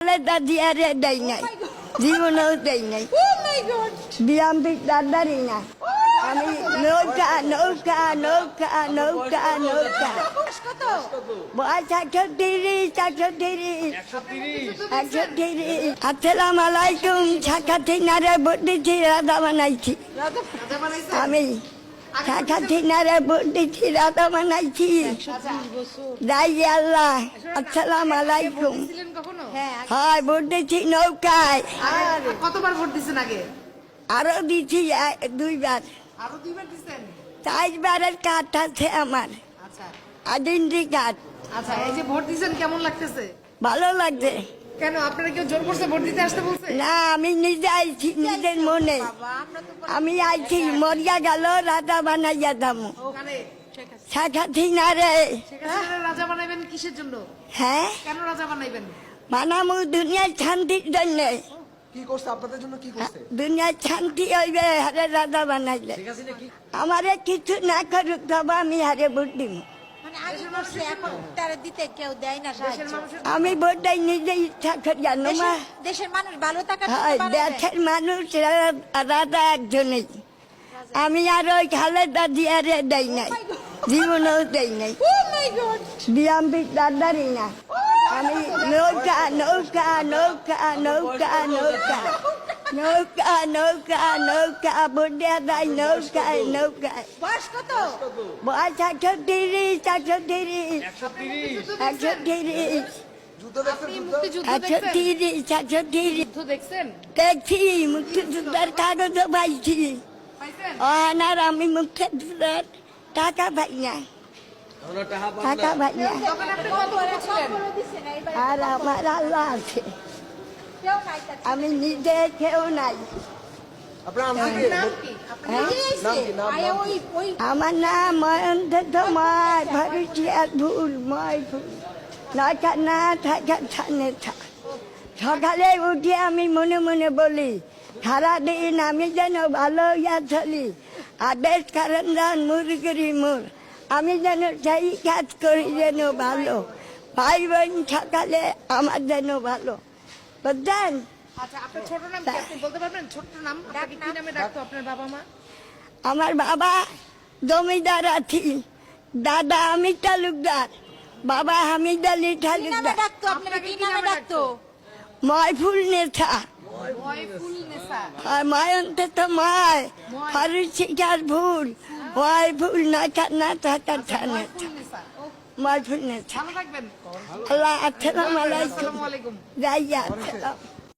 খালেদা জিয়ারে দেয় নাই জীবনেও দেয় নাই বিএমপি দাদারই না আমি নৌকা নৌকা নৌকা নৌকা নৌকা বয়স একশো তিরিশ একশো তিরিশ একশো তিরিশ আসসালাম আলাইকুম শাখা থিনারে দিচ্ছি রাধা বানাইছি আমি শাখা থিনারে দিচ্ছি রাধা বানাইছি যাই আল্লাহ আসসালাম আলাইকুম হয় ভোট দিচ্ছি নৌকায়। আর কতবার ভোট দিছেন আগে? আরও দিচ্ছি দুইবার। আরও দুইবার চারবারের কাঠ আছে আমার। আচ্ছা। আইডেন্টি কার্ড আচ্ছা এই যে ভোট দিছেন কেমন লাগতেছে? ভালো লাগছে। কেন আপনারা কেউ জোর করছে ভোট দিতে আসতে বলছে? না আমি নিজে আইছি নিজের মনে। আমি আইছি মরিয়া গেল রাজা বানাইয়া দাম। শাখা থিনারে শেখ হাসিনার রাজা বানাইবেন কিসের জন্য? হ্যাঁ? কেন রাজা বানাইবেন? বানামু দুনিয়ার শান্তির জন্য কি করছে আপনাদের জন্য কি করছে দুনিয়ার শান্তি হইবে হারে রাজা বানাইলে আমারে কিছু না করুক তবে আমি হারে ভোট দিব মানে দেয় আমি ভোট দেই নিজে ইচ্ছা করি জানো মা দেশের- মানুষ ভালো দেয়। দেশের রাজা একজনই আমি আর ওই খালেদা জিয়ারে দেই নাই জীবনেও দেই নাই বিএমপি দাদারই না আমি নৌকা নৌকা নৌকা নৌকা নৌকা নৌকা নৌকা নৌকা বুড়িয়া দেয় নৌকায় নৌকায় বয়স একশো তিরিশ একশো তিরিশ একশো তিরিশ দেখছি মুক্তিযোদ্ধার কাগজও পাইছি। আর আমি মুক্তিযোদ্ধার টাকা পাই না আর আমার আল্লাহ আছে আমি নিজে কেউ নাই আমার নাম ময়ন্ত তোমার ভাবিচিয়ার ভুল ময় ভুল নটা না থাকা থানে থাক সকালে উঠে আমি মনে মনে বলি সারাদিন আমি যেন ভালো ইয়া চলি আদেশ কারণ মুরগিরি মুর আমি যেন সেই কাজ করি যেন ভালো। ভাই বোন সকালে আমার যেন ভালো। বুঝলেন? আচ্ছা আপনার ছোট নাম কি? আপনি বলতে পারবেন? ছোট নাম? আপনাকে কি নামে ডাকতো আপনার বাবা মা? আমার বাবা জমিদার আছি। দাদা আমি তালুকদার। বাবা হামিদ আলী কি নামে তালুকদার। ডাকতো? আপনাকে কি নামে নামে ডাকতো? ময়ফুল নেতা ময়ফুল মায়ন্তে তো মায়। ফারুক শিকার ভুল ওয়াইফুল নাথা নাথা তাথা নাথা মাইফুল নাথা আল্লাহ আসসালাম আলাইকুম যাইয়া আসসালাম